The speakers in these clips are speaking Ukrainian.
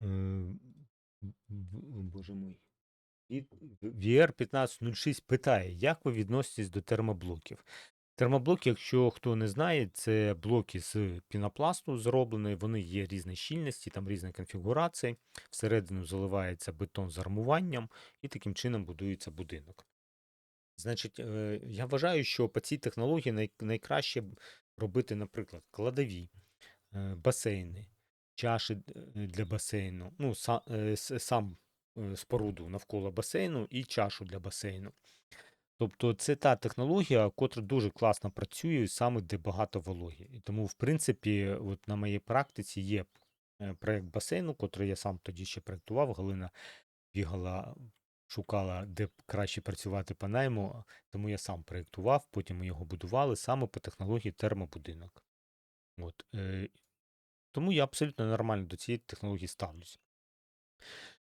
В- Боже мой. І VR1506 питає, як ви відноситесь до термоблоків? Термоблоки, якщо хто не знає, це блоки з пінопласту зроблені, вони є різної щільності, там різні конфігурації. Всередину заливається бетон з армуванням, і таким чином будується будинок. Значить, е, я вважаю, що по цій технології найкраще робити, наприклад, кладові, е, басейни, чаші е, для басейну, ну, е, сам е, споруду навколо басейну і чашу для басейну. Тобто це та технологія, котра дуже класно працює саме де багато вологі. І тому, в принципі, от на моїй практиці є проект басейну, котрий я сам тоді ще проектував. Галина бігала, шукала, де краще працювати по найму, тому я сам проєктував, потім ми його будували саме по технології термобудинок. От, тому я абсолютно нормально до цієї технології ставлюся.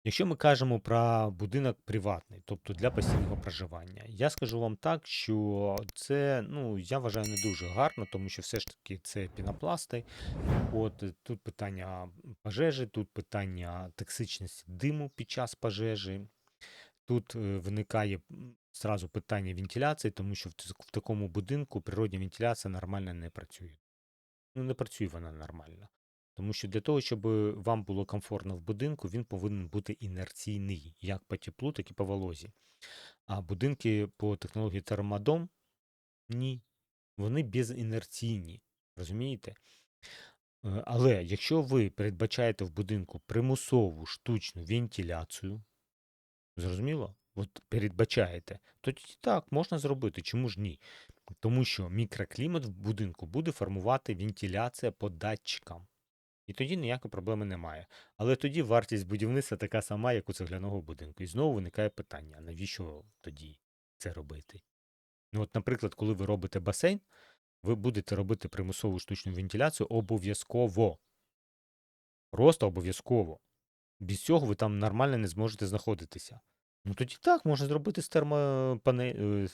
Якщо ми кажемо про будинок приватний, тобто для постійного проживання, я скажу вам так, що це, ну, я вважаю, не дуже гарно, тому що все ж таки це пінопласти. От е, тут питання пожежі, тут питання токсичності диму під час пожежі. Тут е, виникає зразу питання вентиляції, тому що в такому будинку природня вентиляція нормально не працює. Ну, не працює вона нормально. Тому що для того, щоб вам було комфортно в будинку, він повинен бути інерційний, як по теплу, так і по волозі. А будинки по технології термодом ні. Вони безінерційні. Розумієте? Е, Але якщо ви передбачаєте в будинку примусову штучну вентиляцію, зрозуміло? От передбачаєте, то так, можна зробити. Чому ж ні? Тому що мікроклімат в будинку буде формувати вентиляція по датчикам. І тоді ніякої проблеми немає. Але тоді вартість будівництва така сама, як у цегляного будинку. І знову виникає питання: навіщо тоді це робити? Ну, от, наприклад, коли ви робите басейн, ви будете робити примусову штучну вентиляцію обов'язково. Просто обов'язково. Без цього ви там нормально не зможете знаходитися. Ну тоді так, можна зробити з термопане... е,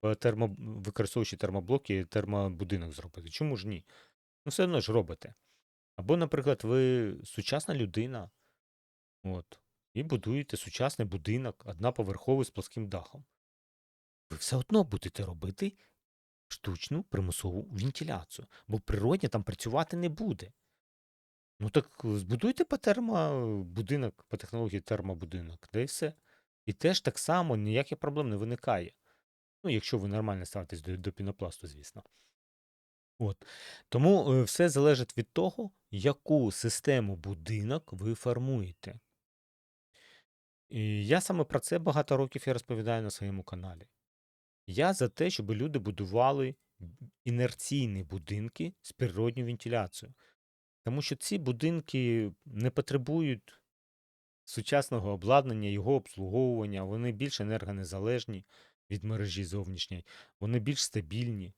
по термо... використовуючи термоблоки, термобудинок зробити. Чому ж ні? Ну, все одно ж робите. Або, наприклад, ви сучасна людина, от, і будуєте сучасний будинок, одноповерховий з плоским дахом. Ви все одно будете робити штучну примусову вентиляцію, бо природня там працювати не буде. Ну так е, збудуйте по термобудинок, по технології термобудинок, де і все. І теж так само ніяких проблем не виникає. Ну, якщо ви нормально ставитесь до, до пінопласту, звісно. От. Тому е, все залежить від того, яку систему будинок ви формуєте. І я саме про це багато років я розповідаю на своєму каналі. Я за те, щоб люди будували інерційні будинки з природньою вентиляцією. Тому що ці будинки не потребують сучасного обладнання, його обслуговування, вони більш енергонезалежні від мережі зовнішньої, вони більш стабільні,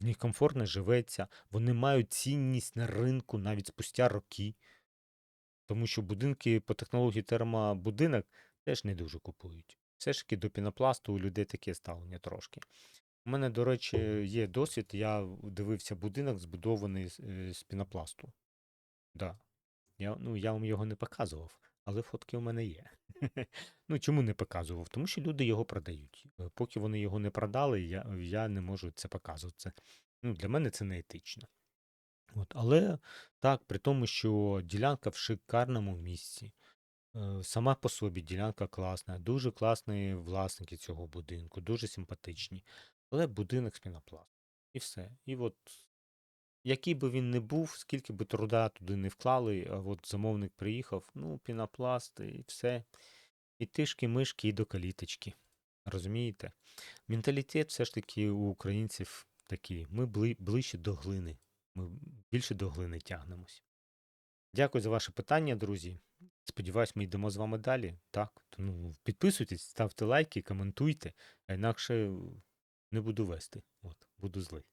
в них комфортно живеться, вони мають цінність на ринку навіть спустя роки. Тому що будинки по технології термобудинок теж не дуже купують. Все ж таки до пінопласту у людей таке ставлення трошки. У мене, до речі, є досвід, я дивився будинок, збудований з, е, з пінопласту. Да. Я, ну, я вам його не показував, але фотки у мене є. Ну, чому не показував? Тому що люди його продають. Е, Поки вони його не продали, я, я не можу це показувати. Це, ну, для мене це не етично. От, але так, при тому, що ділянка в шикарному місці. Е, Сама по собі ділянка класна, дуже класні власники цього будинку, дуже симпатичні. Але будинок з пінопласту. І все. І от який би він не був, скільки би труда туди не вклали, а от замовник приїхав, ну, пінопласт і все. І тишки, мишки, і до каліточки. Розумієте? Менталітет все ж таки у українців такий. Ми бли, ближче до глини. Ми більше до глини тягнемось. Дякую за ваше питання, друзі. Сподіваюсь, ми йдемо з вами далі. Так, ну, підписуйтесь, ставте лайки, коментуйте, а інакше не буду вести. От, буду злий.